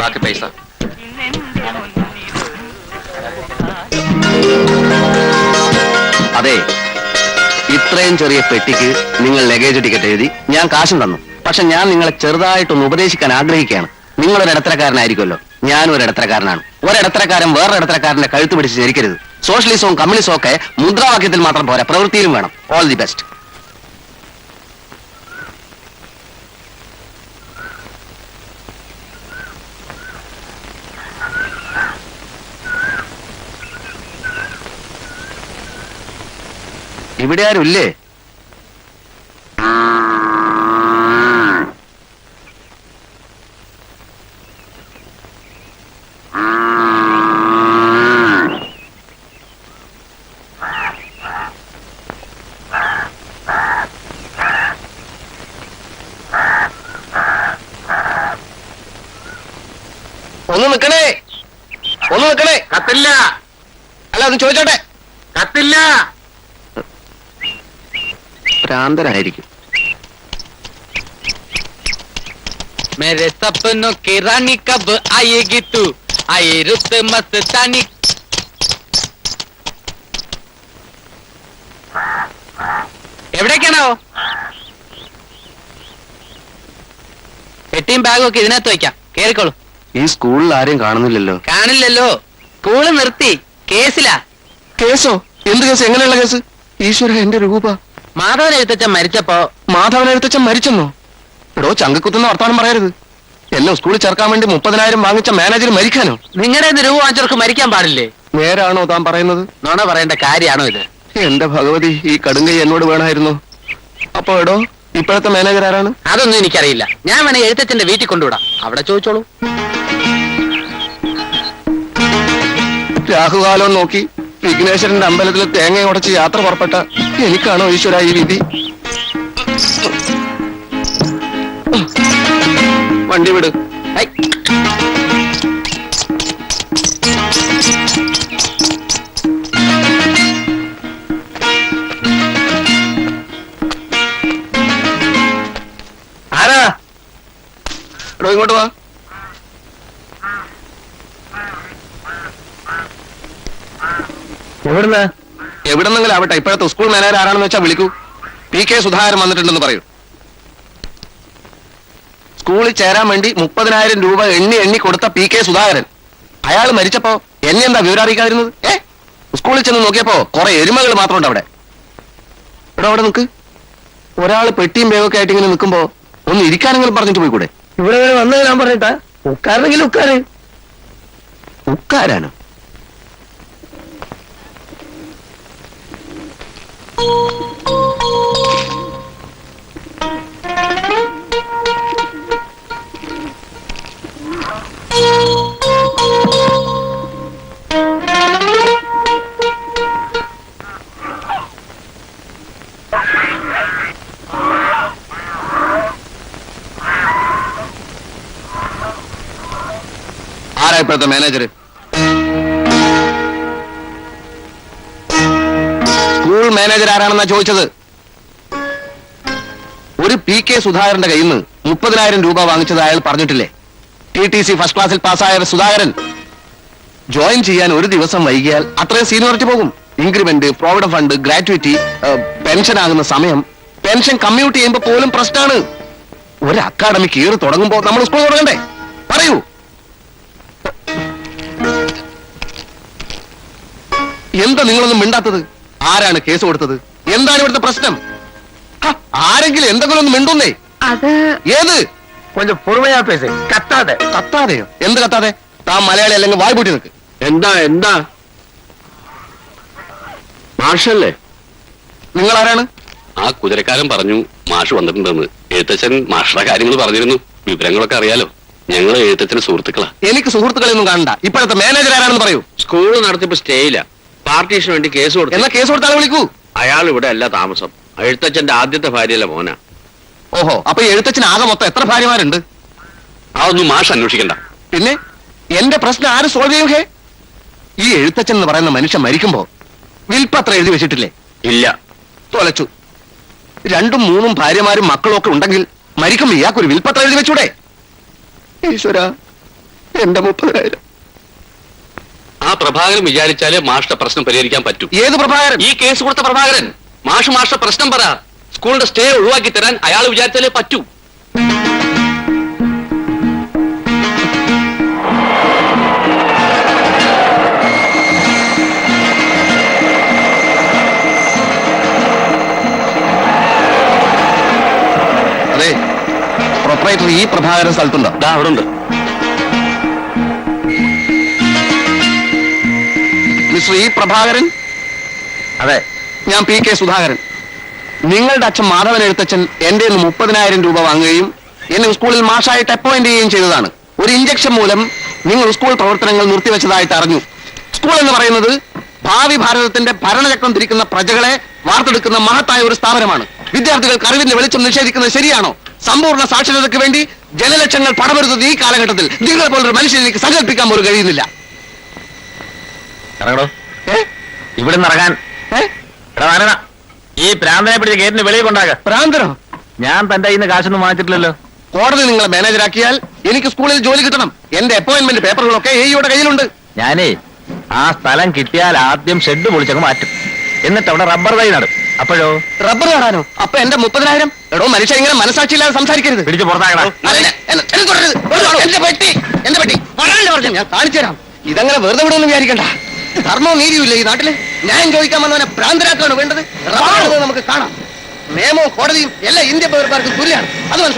ബാക്കി പൈസ അതെ ഇത്രയും ചെറിയ പെട്ടിക്ക് നിങ്ങൾ ലഗേജ് ടിക്കറ്റ് എഴുതി ഞാൻ കാശും തന്നു. പക്ഷെ ഞാൻ നിങ്ങളെ ചെറുതായിട്ടൊന്ന് ഉപദേശിക്കാൻ ആഗ്രഹിക്കുകയാണ്. നിങ്ങളൊരു ഇടത്തരക്കാരനായിരിക്കുമല്ലോ. ഞാനും ഒരു ഇടത്തരക്കാരനാണ് ഒരിടത്തരക്കാരൻ വേറെ ഇടത്തരക്കാരന്റെ കഴുത്ത് പിടിച്ച് ജനിക്കരുത് സോഷ്യലിസവും കമ്മ്യൂണിസവും ഒക്കെ മുദ്രാവാക്യത്തിൽ മാത്രം പോരാ. പ്രവൃത്തിയിലും വേണം. ഓൾ ദി ബെസ്റ്റ് ഇവിടെ ആരും ഇല്ലേ ഒന്ന് നിക്കണേ ഒന്ന് നിക്കണേ കത്തില്ല അല്ല ഒന്ന് ചോദിച്ചോട്ടെ കത്തില്ല ഭ്രാന്തനായിരിക്കും मेरे सपनों की रानी कब आएगी तू आई रुत मस्तानी എവിടേക്കാണോ പെട്ടിയും ബാഗും ഒക്കെ ഇതിനകത്ത് വയ്ക്കാം കേറിക്കോളൂ ഈ സ്കൂളിൽ ആരെയും കാണുന്നില്ലല്ലോ. കാണില്ലല്ലോ സ്കൂൾ നിർത്തി. കേസിലാ. കേസോ? എന്ത് കേസ്? എങ്ങനെയുള്ള കേസ്? ഈശ്വര എന്റെ രൂപ. മാധവൻ എഴുത്തച്ഛൻ മരിച്ചപ്പോ മാധവൻ എഴുത്തച്ഛൻ മരിച്ചെന്നോ? എടോ ചങ്കക്കുത്തുന്ന വർത്താനം പറയരുത്. എല്ലാം സ്കൂളിൽ ചേർക്കാൻ വേണ്ടി മുപ്പതിനായിരം വാങ്ങിച്ച മാനേജർ മരിക്കാനോ? നിങ്ങളുടെ കയ്യിന്ന് രൂപ വാങ്ങിച്ചവർക്ക് മരിക്കാൻ പാടില്ലേ? നേരാണോ താൻ പറയുന്നത്? നോണ പറയേണ്ട കാര്യമാണോ ഇത്? എന്റെ ഭഗവതി ഈ കടുങ്കൈ എന്നോട് വേണമായിരുന്നു. അപ്പൊ എടോ ഇപ്പോഴത്തെ മാനേജർ ആരാണ്? അതൊന്നും എനിക്കറിയില്ല. ഞാൻ വേണേ എഴുത്തച്ഛന്റെ വീട്ടിൽ കൊണ്ടുവിടാം. അവിടെ ചോദിച്ചോളൂ. രാഹുകാലം നോക്കി വിഘ്നേശ്വരന്റെ അമ്പലത്തിൽ തേങ്ങ ഉടച്ച് യാത്ര പുറപ്പെട്ട എനിക്കാണോ ഈശ്വര ഈ വിധി? വണ്ടി വിട്. ആരാ? ഇങ്ങോട്ട് വാ. എവിടുന്ന്? എവിടെന്നെങ്കിലും ആവട്ടെ. ഇപ്പോഴത്തെ സ്കൂൾ മാനേജർ ആരാണെന്ന് വെച്ചാൽ വിളിക്കൂ. പി കെ സുധാകരൻ വന്നിട്ടുണ്ടെന്ന് പറയൂ. സ്കൂളിൽ ചേരാൻ വേണ്ടി മുപ്പതിനായിരം രൂപ എണ്ണി എണ്ണി കൊടുത്ത പി കെ സുധാകരൻ. അയാൾ മരിച്ചപ്പോ എന്നെ എന്താ വിവരം അറിയിക്കാതിരുന്നത്? ഏ? സ്കൂളിൽ ചെന്ന് നോക്കിയപ്പോ കുറെ എരുമകൾ മാത്രമുണ്ട് അവിടെ. ഇവിടെ അവിടെ നിൽക്ക് ഒരാൾ പെട്ടിയും വേഗമൊക്കെ ആയിട്ട് ഇങ്ങനെ നിൽക്കുമ്പോ ഒന്ന് ഇരിക്കാനെങ്കിലും പറഞ്ഞിട്ട് പോയിക്കൂടെ? ഇവിടെ വന്നത് ഞാൻ പറഞ്ഞിട്ടാ. ഉക്കാരെങ്കിലും ഉക്കാര്. ഉക്കാരാനോ ആരാ ഇപ്പോഴത്തെ മാനേജർ സ്കൂൾ മാനേജർ ആരാണെന്നാ ചോദിച്ചത്? ഒരു പി കെ സുധാകരന്റെ കയ്യിൽ നിന്ന് മുപ്പതിനായിരം രൂപ വാങ്ങിച്ചത് അയാൾ പറഞ്ഞിട്ടില്ലേ? ടി ടി സി ഫസ്റ്റ് ക്ലാസ്സിൽ പാസ്സായ സുധാകരൻ. ജോയിൻ ചെയ്യാൻ ഒരു ദിവസം വൈകിയാൽ അത്രയും സീനിയോറിറ്റി പോകും. Increment provident fund gratuity pension ആകുന്ന സമയം പെൻഷൻ കമ്മ്യൂട്ട് ചെയ്യുമ്പോൾ പോലും പ്രശ്നമാണ് ഒരു അക്കാഡമിക് ഇയർ തുടങ്ങുമ്പോൾ നമ്മൾ സ്കൂൾ തുടങ്ങണ്ടേ? പറയൂ. എന്താ നിങ്ങളൊന്നും മിണ്ടാത്തത്? ആരാണ് കേസ് കൊടുത്തത്? എന്താണ് ഇവിടുത്തെ പ്രശ്നം? ആരെങ്കിലും എന്തെങ്കിലും ഒന്ന് മിണ്ടുന്നേ? അത് ഏത്? കൊഞ്ചം പൊറുമയാ പേസ് കത്താതെ? കത്താതെയോ എന്ത് കത്താതെ? താ മലയാളി അല്ലെങ്കിൽ വായ് പൂട്ടി നിൽക്ക്. എന്താ എന്താ? മാഷല്ലേ? നിങ്ങൾ ആരാണ് ആ കുതിരക്കാരൻ പറഞ്ഞു മാഷ് വന്നിട്ടുണ്ടെന്ന്. എഴുത്തച്ഛൻ മാഷുടെ കാര്യങ്ങൾ പറഞ്ഞിരുന്നു. വിവരങ്ങളൊക്കെ അറിയാലോ. ഞങ്ങൾ എഴുത്തച്ഛന് സുഹൃത്തുക്കളാ. എനിക്ക് സുഹൃത്തുക്കളെ ഒന്നും കാണണ്ട. ഇപ്പോഴത്തെ മാനേജർ ആരാണെന്ന് പറയൂ. സ്കൂൾ നടത്തിയപ്പോ സ്റ്റേ ഇല്ല പാർട്ടീഷന് വേണ്ടി കേസ് കൊടുത്തു. എന്നാ കേസ് കൊടുത്താൽ വിളിക്കൂ. അയാൾ ഇവിടെ അല്ല താമസം. എഴുത്തച്ഛന്റെ ആദ്യത്തെ ഭാര്യയല്ല മോന. ഓഹോ അപ്പൊ എഴുത്തച്ഛൻ ആകെ മൊത്തം എത്ര ഭാര്യമാരുണ്ട്? അതൊന്നും മാഷ് അന്വേഷിക്കണ്ട. പിന്നെ എന്റെ പ്രശ്നം ആര് സോൾവ് ചെയ്യും ഹേ? ഈ എഴുത്തച്ഛൻ എന്ന് പറയുന്ന മനുഷ്യൻ മരിക്കുമ്പോ വിൽപ്പത്ര എഴുതി വെച്ചിട്ടില്ലേ? ഇല്ല. തൊലച്ചു. രണ്ടും മൂന്നും ഭാര്യമാരും മക്കളും ഒക്കെ ഉണ്ടെങ്കിൽ മരിക്കുമ്പോ ഇയാൾക്കൊരു വിൽപ്പത്ര എഴുതി വെച്ചൂടെ? ഈശ്വര എന്റെ മുപ്പതിനായിരം. ആ പ്രഭാകരൻ വിചാരിച്ചാലേ മാഷ്ട പ്രശ്നം പരിഹരിക്കാൻ പറ്റൂ. ഏത് പ്രഭാകരൻ? ഈ കേസ് കൊടുത്ത പ്രഭാകരൻ. മാഷ് മാഷ്ട പ്രശ്നം പറ. സ്കൂളിന്റെ സ്റ്റേ ഒഴിവാക്കി തരാൻ അയാൾ വിചാരിച്ചാലേ പറ്റൂ. അതെ പ്രൊപ്പറേറ്റർ ഈ പ്രഭാകരൻ സ്ഥലത്തുണ്ടോ. ദാ അവിടെ ഉണ്ട് മിസ്റ്റർ ഈ പ്രഭാകരൻ? അതെ. ഞാൻ പി കെ സുധാകരൻ. നിങ്ങളുടെ അച്ഛൻ മാധവൻ എഴുത്തച്ഛൻ എന്റെ നിന്ന് മുപ്പതിനായിരം രൂപ വാങ്ങുകയും എന്നെ സ്കൂളിൽ മാഷായിട്ട് അപ്പോയിന്റ് ചെയ്യുകയും ചെയ്തതാണ്. ഒരു ഇഞ്ചക്ഷൻ മൂലം നിങ്ങൾ സ്കൂൾ പ്രവർത്തനങ്ങൾ നിർത്തിവെച്ചതായിട്ട് അറിഞ്ഞു. സ്കൂൾ എന്ന് പറയുന്നത് ഭാവി ഭാരതത്തിന്റെ ഭരണചക്രം തിരിക്കുന്ന പ്രജകളെ വാർത്തെടുക്കുന്ന മഹത്തായ ഒരു സ്ഥാപനമാണ്. വിദ്യാർത്ഥികൾക്ക് അറിവിന്റെ വെളിച്ചം നിഷേധിക്കുന്നത് ശരിയാണോ? സമ്പൂർണ സാക്ഷരതയ്ക്ക് വേണ്ടി ജനലക്ഷങ്ങൾ പടമെടുത്തത് ഈ കാലഘട്ടത്തിൽ നിങ്ങളെ പോലൊരു മനുഷ്യനെ എനിക്ക് സങ്കല്പിക്കാൻ പോലും കഴിയുന്നില്ല? ഇവിടെ നിന്ന് ഇറങ്ങാൻ ഏ? ഈ പ്രാന്തനെ പിടിച്ച് ഗേറ്റിന് വെളിയിൽ കൊണ്ടാക പ്രാന്തനോ? ഞാൻ തന്റെ ഇന്ന് കാശൊന്നും വാങ്ങിച്ചിട്ടില്ലല്ലോ. കോടതി നിങ്ങളെ മാനേജരാക്കിയാൽ എനിക്ക് സ്കൂളിൽ ജോലി കിട്ടണം. എന്റെ അപ്പോയിന്റ്മെന്റ് പേപ്പറുകളൊക്കെ എയുടെ കയ്യിലുണ്ട്. ഞാനേ ആ സ്ഥലം കിട്ടിയാൽ ആദ്യം ഷെഡ് പൊളിച്ചങ്ങ് മാറ്റും. എന്നിട്ട് അവിടെ റബ്ബർ തൈ നടും. അപ്പോഴോ? റബ്ബർ നടാനോ? അപ്പൊ എന്റെ മുപ്പതിനായിരം? എടോ മനുഷ്യ ഇങ്ങനെ മനസ്സാക്ഷിയില്ലാതെ സംസാരിക്കരുത്. പിടിച്ച് പുറത്താക്കണം തൊടരുത്. എന്റെ പെട്ടി ഞാൻ കാണിച്ചു തരാം ഇതങ്ങനെ വെറുതെ വിടുമെന്ന് വിചാരിക്കണ്ട. ധർമ്മവും നീതിയുമില്ല ഈ നാട്ടിൽ. ന്യായം ചോദിക്കാൻ വന്നവനെ ഭ്രാന്തരാക്കാണ് വേണ്ടത് റബ്ബർ നടുന്നത് നമുക്ക് കാണാം നിയമവും കോടതിയും എല്ലാ ഇന്ത്യ പൗരന്മാർക്കും തുല്യാണ് അത് മനസ്സിലായി